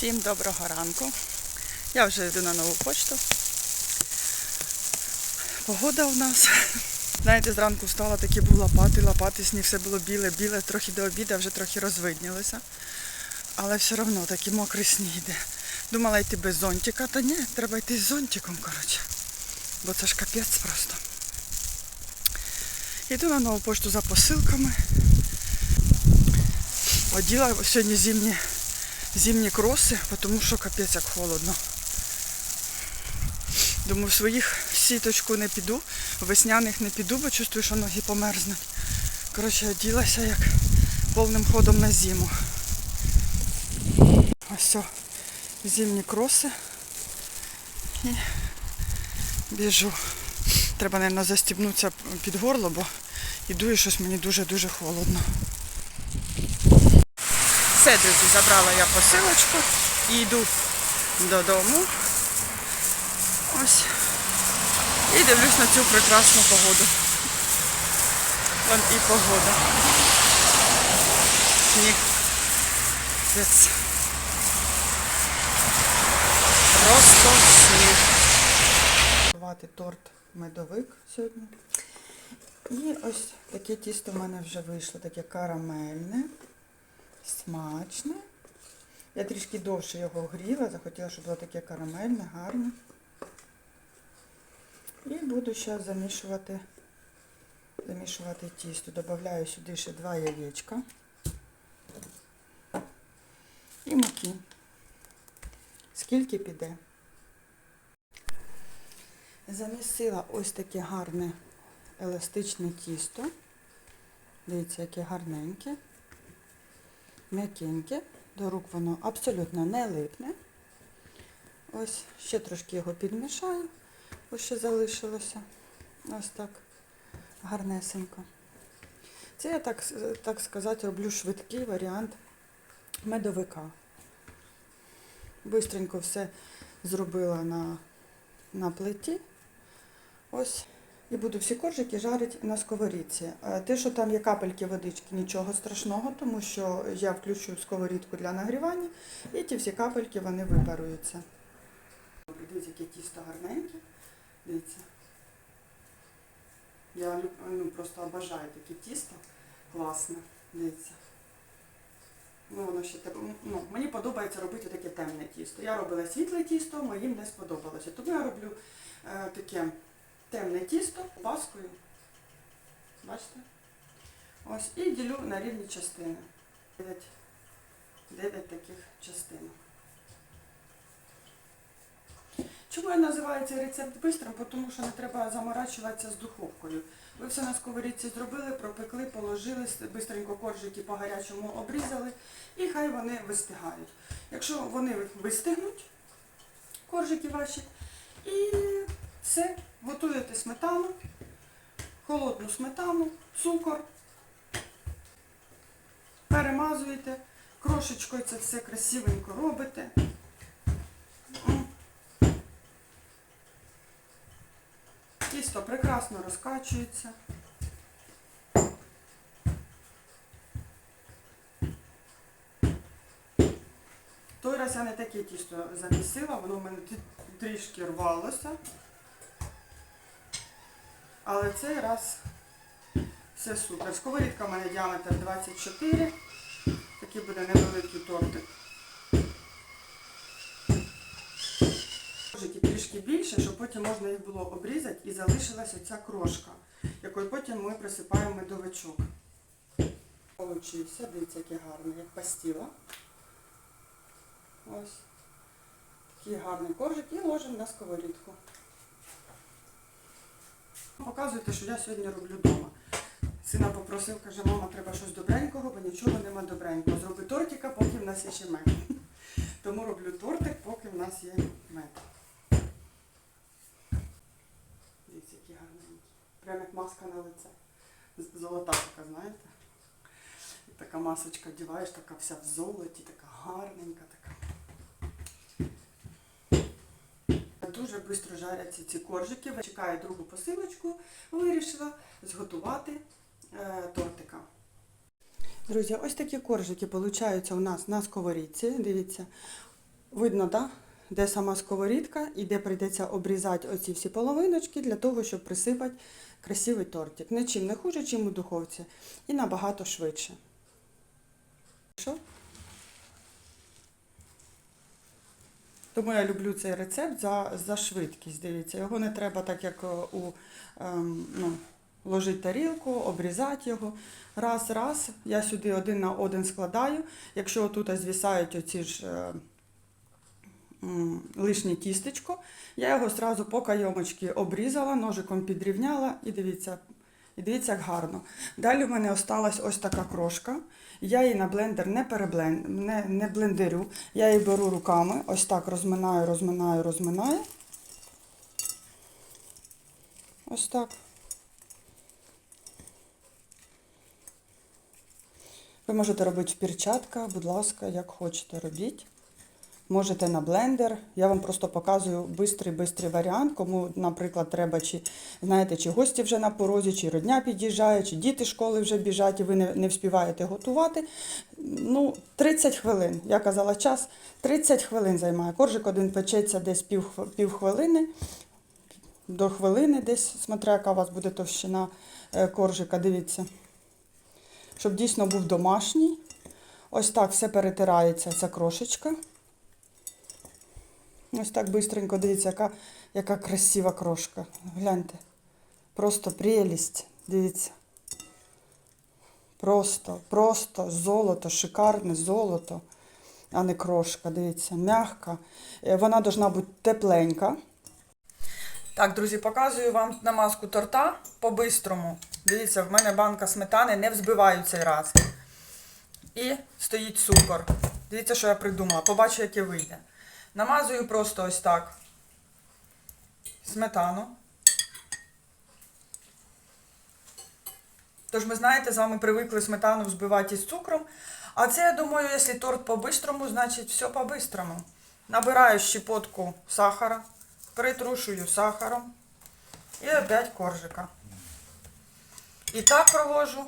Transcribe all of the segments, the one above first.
Всім доброго ранку. Я вже йду на нову почту. Погода у нас. Знаєте, зранку встала, такі був лопати, лопати, сніг, все було біле, біле, трохи до обіду, вже трохи розвиднілося. Але все одно такий мокрий сніг йде. Думала йти без зонтика, та ні, треба йти з зонтиком, коротше. Бо це ж капець просто. Йду на нову пошту за посилками. Оділа сьогодні зимні, зимні кроси, тому що капець як холодно. Думаю, в своїх сіточку не піду, в весняних не піду, бо чувствую, що ноги померзнуть. Коротше, оділася як повним ходом на зиму. Ось все, зимні кроси. І біжу. Треба, мабуть, застібнутися під горло, бо іду і щось мені дуже-дуже холодно. Все, друзі, забрала я посилочку і йду додому. Ось. І дивлюсь на цю прекрасну погоду. Вон і погода. Сніг. Просто сніг. Готувати торт медовик сьогодні. І ось таке тісто в мене вже вийшло, таке карамельне, смачне. Я трішки довше його гріла, захотіла, щоб було таке карамельне, гарне. І буду зараз замішувати, замішувати тісто. Добавляю сюди ще два яєчка і муки. Скільки піде? Замісила ось таке гарне еластичне тісто. Дивіться, яке гарненьке, м'якеньке. До рук воно абсолютно не липне. Ось ще трошки його підмішаю. Ось ще залишилося. Ось так гарнесенько. Це я так, так сказати роблю швидкий варіант медовика. Бистренько все зробила на, на плиті. Ось. І буду всі коржики жарити на сковорідці. Е, Те, що там є капельки водички, нічого страшного, тому що я включу сковорідку для нагрівання, і ті всі капельки вони випаруються. Дивіться, яке тісто гарненьке. Дивіться. Я ну, просто обожаю таке тісто. Класне. Дивіться. Ну, воно ще так, ну, мені подобається робити таке темне тісто. Я робила світле тісто, моїм не сподобалося. Тому я роблю е, таке темне тісто паскою. Бачите? Ось, і ділю на рівні частини. 9, 9 таких частинок. Чому я називаю цей рецепт бистрим? Тому що не треба заморачуватися з духовкою. Ви все на сковорідці зробили, пропекли, положили, бистренько коржики по гарячому обрізали і хай вони вистигають. Якщо вони вистигнуть, коржики ваші, і все, готуєте сметану, холодну сметану, цукор, перемазуєте, крошечкою це все красивенько робите. Тісто прекрасно розкачується. Той раз я не таке тісто замісила, воно в мене трішки рвалося. Але цей раз все супер. Сковорідка в мене діаметр 24. Такий буде невеликий тортик. Ножики трішки більше, щоб потім можна їх було обрізати і залишилася ця крошка, якою потім ми присипаємо медовичок. Получився, дивіться, який гарний, як пастіла. Ось. Такий гарний коржик і ложимо на сковорідку. Показуйте, що я сьогодні роблю вдома. Сина попросив, каже, мама, треба щось добренького, бо нічого нема добренького. Зроби тортика, поки в нас є ще мед. Тому роблю тортик, поки в нас є мед. Дивіться, які гарненькі. Прямо як маска на лице. Золота така, знаєте? Така масочка одіваєш, така вся в золоті, така гарненька, така. Дуже швидко жаряться ці коржики. Чекаю другу посилочку. Вирішила зготувати е, тортика. Друзі, ось такі коржики получаються у нас на сковорідці. Дивіться, Видно, да? де сама сковорідка і де прийдеться обрізати оці всі половиночки для того, щоб присипати красивий тортик. Нічим не хуже, чим у духовці. І набагато швидше. Тому я люблю цей рецепт за, за швидкість. Дивіться, його не треба так, як е, у ем, ну, ложити тарілку, обрізати його. Раз, раз. Я сюди один на один складаю. Якщо тут звісають оці ж е, лишнє тістечко, я його одразу по кайомочці обрізала, ножиком підрівняла і дивіться, і дивіться, як гарно. Далі в мене осталась ось така крошка. Я її на блендер не переблен... не, не блендерю. Я її беру руками, ось так розминаю, розминаю, розминаю. Ось так. Ви можете робити в перчатках, будь ласка, як хочете робіть. Можете на блендер. Я вам просто показую бистрий бистрий варіант, кому, наприклад, треба, чи знаєте, чи гості вже на порозі, чи родня під'їжджає, чи діти школи вже біжать, і ви не, не вспіваєте готувати. Ну, 30 хвилин. Я казала час, 30 хвилин займає. Коржик один печеться десь пів, пів хвилини, до хвилини десь, смотря яка у вас буде товщина е, коржика, дивіться. Щоб дійсно був домашній. Ось так все перетирається, ця крошечка. Ось так бистренько, дивіться, яка, яка красива крошка. Гляньте. Просто прелість. Дивіться. Просто, просто золото, шикарне золото, а не крошка. Дивіться, м'яка. Е, Вона должна бути тепленька. Так, друзі, показую вам намазку торта по-бистрому. Дивіться, в мене банка сметани, не взбиваю цей раз. І стоїть цукор. Дивіться, що я придумала. Побачу, яке вийде. Намазую просто ось так сметану. Тож ми знаєте, з вами привикли сметану взбивати із цукром. А це, я думаю, якщо торт по-бистрому, значить все по-бистрому. Набираю щепотку сахара, притрушую сахаром і опять коржика. І так провожу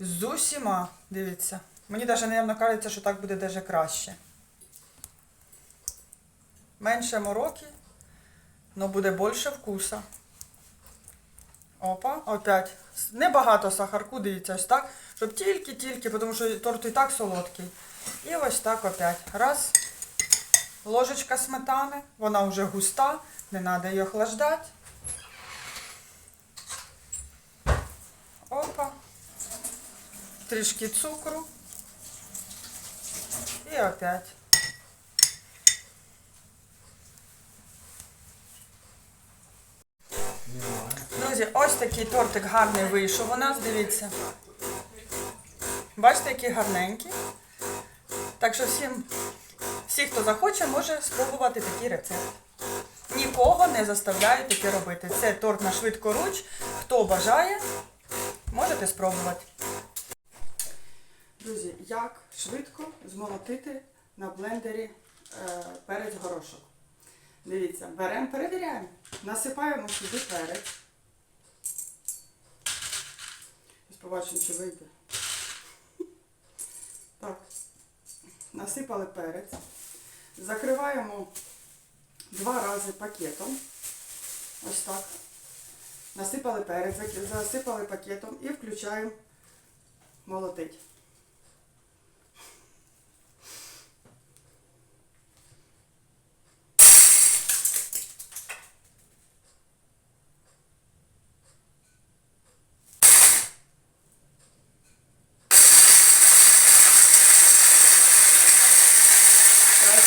з усіма. Дивіться. Мені навіть, мабуть, кажеться, що так буде даже краще. Менше мороки, але буде більше вкуса. Опа, опять. Небагато сахарку, дивіться, ось так. Щоб тільки-тільки, тому що торт і так солодкий. І ось так опять. Раз. Ложечка сметани, вона вже густа, не треба її охлаждати. Опа. Трішки цукру. І опять. Друзі, ось такий тортик гарний вийшов у нас, дивіться. Бачите, який гарненький. Так що всім, всі, хто захоче, може спробувати такий рецепт. Нікого не заставляю таке робити. Це торт на швидкоруч. Хто бажає, можете спробувати. Друзі, як швидко змолотити на блендері е, перець горошок. Дивіться, беремо, перевіряємо. Насипаємо сюди перець. Ось побачимо, чи вийде. Так. Насипали перець. Закриваємо два рази пакетом. Ось так. Насипали перець, засипали пакетом і включаємо молотить.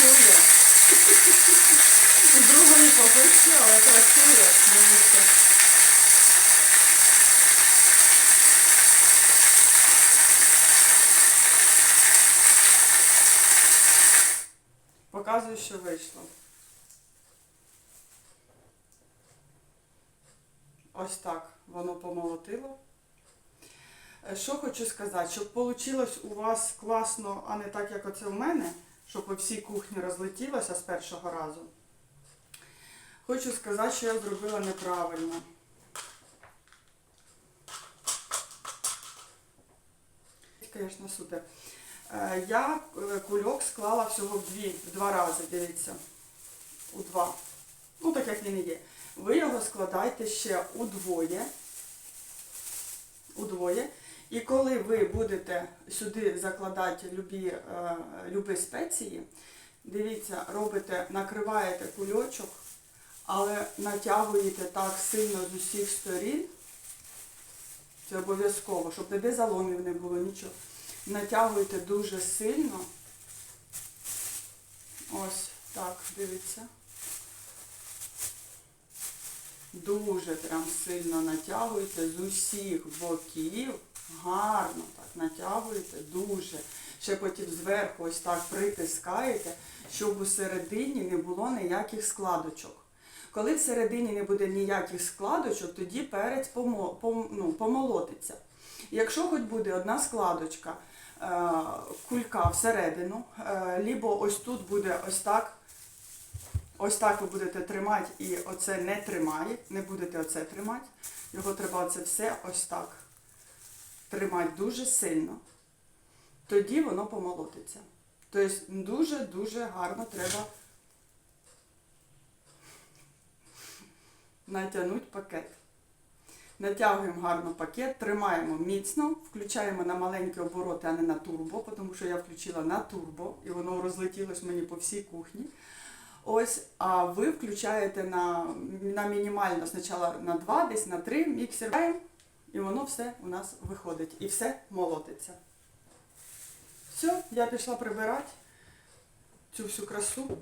Працює. З другої попитки, але працює. Дивіться. Показую, що вийшло. Ось так воно помолотило. Е, Що хочу сказати, щоб вийшло у вас класно, а не так, як оце в мене, щоб по всій кухні розлетілося з першого разу. Хочу сказати, що я зробила неправильно. Звісно, супер. Е, Я е, кульок склала всього в дві, в два рази, дивіться. У два. Ну, так як він і є. Ви його складайте ще удвоє. Удвоє. І коли ви будете сюди закладати любі, е, любі спеції, дивіться, робите, накриваєте кульочок, але натягуєте так сильно з усіх сторін. Це обов'язково, щоб ніде заломів не було, нічого. Натягуйте дуже сильно. Ось так, дивіться. Дуже прям сильно натягуйте з усіх боків. Гарно так натягуєте, дуже. Ще потім зверху ось так притискаєте, щоб у середині не було ніяких складочок. Коли всередині не буде ніяких складочок, тоді перець ну, помолотиться. Якщо хоч буде одна складочка, е, кулька всередину, е, лібо ось тут буде ось так, ось так ви будете тримати і оце не тримає, не будете оце тримати. Його треба оце все ось так тримати дуже сильно. Тоді воно помолотиться. Тобто дуже-дуже гарно треба натягнути пакет. Натягуємо гарно пакет, тримаємо міцно, включаємо на маленькі обороти, а не на турбо, тому що я включила на турбо і воно розлетілось мені по всій кухні. Ось, а ви включаєте на, на мінімально спочатку на 2, десь на 3 міксер, і воно все у нас виходить. І все молотиться. Все, я пішла прибирати цю всю красу.